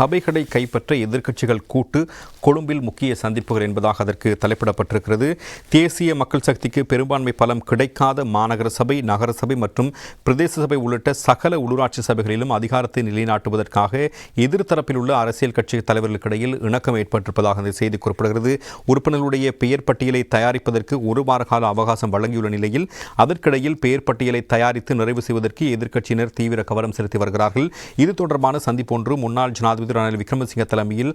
சபைகளை கைப்பற்ற எதிர்க்கட்சிகள் கூட்டு கொழும்பில் முக்கிய சந்திப்புகள் என்பதாக அதற்கு தலைப்பிடப்பட்டிருக்கிறது. தேசிய மக்கள் சக்திக்கு பெரும்பான்மை பலம் கிடைக்காத மாநகர சபை நகர சபை மற்றும் பிரதேச சபை உள்ளிட்ட சகல உள்ளூராட்சி சபைகளிலும் அதிகாரத்தை நிலைநாட்டுவதற்காக எதிர்த்தரப்பில் உள்ள அரசியல் கட்சி தலைவர்களுக்கிடையில் இணக்கம் ஏற்பட்டிருப்பதாக அந்த செய்தி குறிப்பிடுகிறது. உறுப்பினர்களுடைய பெயர் பட்டியலை தயாரிப்பதற்கு ஒரு வார கால அவகாசம் வழங்கியுள்ள நிலையில் அதற்கிடையில் பெயர் பட்டியலை தயாரித்து நிறைவு செய்வதற்கு எதிர்க்கட்சியினர் தீவிர கவனம் செலுத்தி வருகிறார்கள். இது தொடர்பான சந்திப்பு ஒன்று முன்னாள் ஜனாதிபதி ரணில் விக்ரமசிங்க தலைமையில்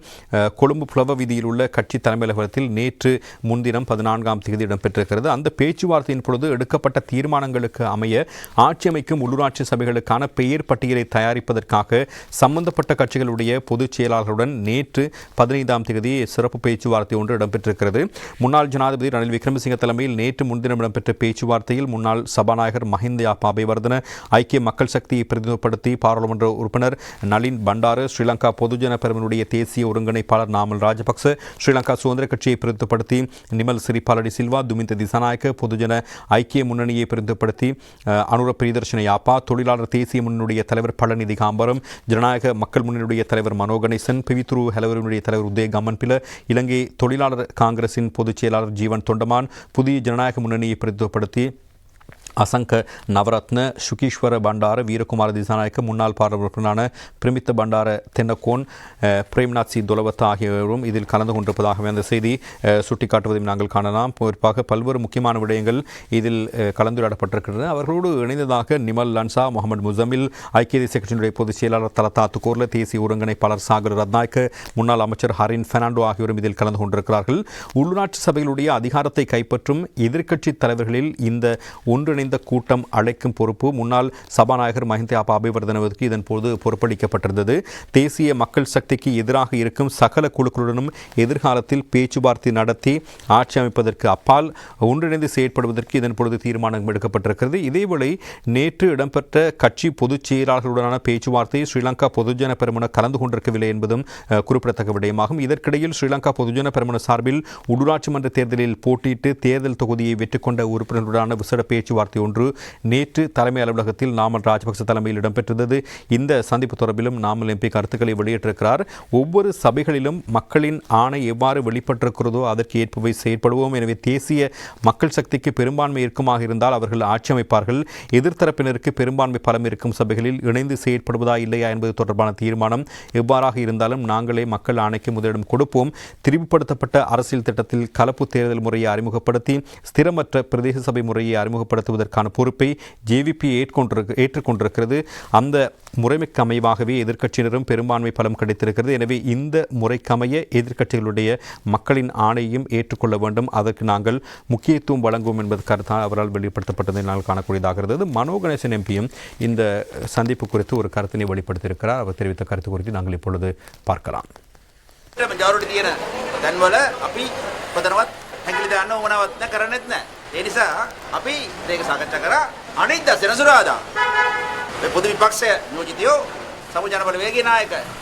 கொழும்பு புலவ வீதியில் உள்ள கட்சி தலைமையகத்தில் நேற்று முன்தினம் பதினான்காம் தேதி இடம்பெற்றிருக்கிறது. அந்த பேச்சுவார்த்தையின் பொழுது எடுக்கப்பட்ட தீர்மானங்களுக்கு அமைய ஆட்சி அமைக்கும் உள்ளூராட்சி சபைகளுக்கான பெயர் பட்டியலை தயாரிப்பதற்காக சம்பந்தப்பட்ட கட்சிகளுடைய பொதுச் செயலாளர்களுடன் நேற்று பதினைந்தாம் தேதி சிறப்பு பேச்சுவார்த்தை ஒன்று இடம்பெற்றிருக்கிறது. முன்னாள் ஜனாதிபதி ரணில் விக்ரமசிங்க தலைமையில் நேற்று முன்தினம் இடம்பெற்ற பேச்சுவார்த்தையில் முன்னாள் சபாநாயகர் மஹிந்த யாப்பா அபேவர்தன ஐக்கிய மக்கள் சக்தியை பிரதிநிதிப்படுத்தி பாராளுமன்ற உறுப்பினர் நளின் பண்டாரு ஸ்ரீலங்கா பொதுஜன பெருமனுடைய தேசிய ஒருங்கிணைப்பாளர் நாமல் ராஜபக்ச ஸ்ரீலங்கா சுதந்திர கட்சியை பிரித்துப்படுத்தி நிமல் சிறிபாலடி சில்வா துமிந்த திசாநாயக்க பொதுஜன ஐக்கிய முன்னணியை பிரித்துப்படுத்தி அனுர பிரியதர்ஷன யாப்பா தொழிலாளர் தேசிய முன்னணியுடைய தலைவர் பழநிதி காம்பரம் ஜனநாயக மக்கள் முன்னணியுடைய தலைவர் மனோ கணேசன் பிவித்துரு தலைவர் உதய கமன்பில இலங்கை தொழிலாளர் காங்கிரசின் பொதுச் செயலாளர் ஜீவன் தொண்டமான் புதிய ஜனநாயக முன்னணியை பிரதிநிதிப்படுத்தி அசங்க நவரத்ன சுகீஸ்வர பண்டார வீரகுமார திசாநாயக்க முன்னாள் பாராளுமன்றமான பிரமித்த பண்டார தென்னக்கோன் பிரேம்நாத் சி துலவத் ஆகியோரும் இதில் கலந்து கொண்டிருப்பதாகவே அந்த செய்தி சுட்டிக்காட்டுவதையும் நாங்கள் காணலாம். குறிப்பாக பல்வேறு முக்கியமான விடயங்கள் இதில் அஹ், கலந்துரையாடப்பட்டிருக்கின்றன. அவர்களோடு இணைந்ததாக நிமல் லன்சா முகமது முசமில் ஐக்கிய தேசிய கட்சியினுடைய பொதுச் செயலாளர் தலத்தா கோர்ல தேசிய ஒருங்கிணைப்பாளர் சாகர் ரத்நாயக்க முன்னாள் அமைச்சர் ஹரின் பெர்னாண்டோ ஆகியோரும் இதில் கலந்து கொண்டிருக்கிறார்கள். உள்ளூராட்சி சபைகளுடைய அதிகாரத்தை கைப்பற்றும் எதிர்க்கட்சி தலைவர்களில் இந்த ஒன்றிணைந்த கூட்டம் அழைக்கும் பொறுப்பு முன்னாள் சபாநாயகர் மஹிந்த ஆபா அபிவர்தனவுக்கு இதன் போது பொறுப்பளிக்கப்பட்டிருந்தது. தேசிய மக்கள் சக்திக்கு எதிராக இருக்கும் சகல குழுக்களுடனும் எதிர்காலத்தில் பேச்சுவார்த்தை நடத்தி ஆட்சி அமைப்பதற்கு அப்பால் ஒன்றிணைந்து செயற்படுவதற்கு இதன் பொழுது தீர்மானம் எடுக்கப்பட்டிருக்கிறது. இதேவேளை நேற்று இடம்பெற்ற கட்சி பொதுச் செயலாளர்களுடனான பேச்சுவார்த்தை ஸ்ரீலங்கா பொதுஜன பெருமன கலந்து கொண்டிருக்கவில்லை என்பதும் குறிப்பிடத்தக்க விடயமாகும். இதற்கிடையில் ஸ்ரீலங்கா பொதுஜன பெருமன சார்பில் உள்ளூராட்சி மன்ற தேர்தலில் போட்டியிட்டு தேர்தல் தொகுதியை வெற்றி கொண்ட உறுப்பினர்களுடனான விசேட பேச்சுவார்த்தை ஒன்று நேற்று தலைமை அலுவலகத்தில் நாமல் ராஜபக்ச தலைமையில் இடம்பெற்றிருந்தது. இந்த சந்திப்பு தொடர்பிலும் நாமல் எம்பி கருத்துக்களை வெளியிட்டிருக்கிறார். ஒவ்வொரு சபைகளிலும் மக்களின் ஆணை எவ்வாறு வெளிப்பட்டிருக்கிறதோ அதற்கு ஏற்பவை செயற்படுவோம். எனவே தேசிய மக்கள் சக்திக்கு பெரும்பான்மை இருக்குமாக இருந்தால் அவர்கள் ஆட்சி அமைப்பார்கள். எதிர்த்தரப்பினருக்கு பெரும்பான்மை பலம் இருக்கும் சபைகளில் இணைந்து செயற்படுவதா இல்லையா என்பது தொடர்பான தீர்மானம் எவ்வாறாக இருந்தாலும் நாங்களே மக்கள் ஆணைக்கு முதலிடம் கொடுப்போம். திரிவுபடுத்தப்பட்ட அரசியல் திட்டத்தில் கலப்பு தேர்தல் முறையை அறிமுகப்படுத்தி ஸ்திரமற்ற பிரதேச சபை முறையை அறிமுகப்படுத்துவதற்கான பொறுப்பை ஜேவிபி ஏற்கொண்டிருக்க ஏற்றுக்கொண்டிருக்கிறது அந்த முறைமைக்கு அமைவாகவே எதிர்க்கட்சியினரும் பெரும்பான்மை பலம் கிடைத்திருக்கிறது எனவே இந்த முறைக்கமைய எதிர்க்கட்சிகளுடைய மக்களின் ஆணையையும் ஏற்றுக்கொள்ள வேண்டும் அதற்கு நாங்கள் முக்கியத்துவம் வழங்குவோம் என்பது கருத்தாக அவரால் வெளிப்படுத்தப்பட்டதை நாங்கள் காணக்கூடியதாக இருந்தது மனோ கணேசன் எம்பியும் இந்த சந்திப்பு குறித்து ஒரு கருத்தினை வெளிப்படுத்தியிருக்கிறார் அவர் தெரிவித்த கருத்து குறித்து நாங்கள் இப்பொழுது பார்க்கலாம் මජාරුට තියෙන තැන්වල අපි ප්‍රධනවත් හැකිලි දාන්න ඕනවත් නැ කරන්නෙත් නෑ. ඒ නිසා අපි මේක සාකච්ඡා කරා අනිද්දා සෙනසුරාදා. මේ පොදු විපක්ෂ නියෝජිතයෝ සමු ජනබල වේගයේ නායක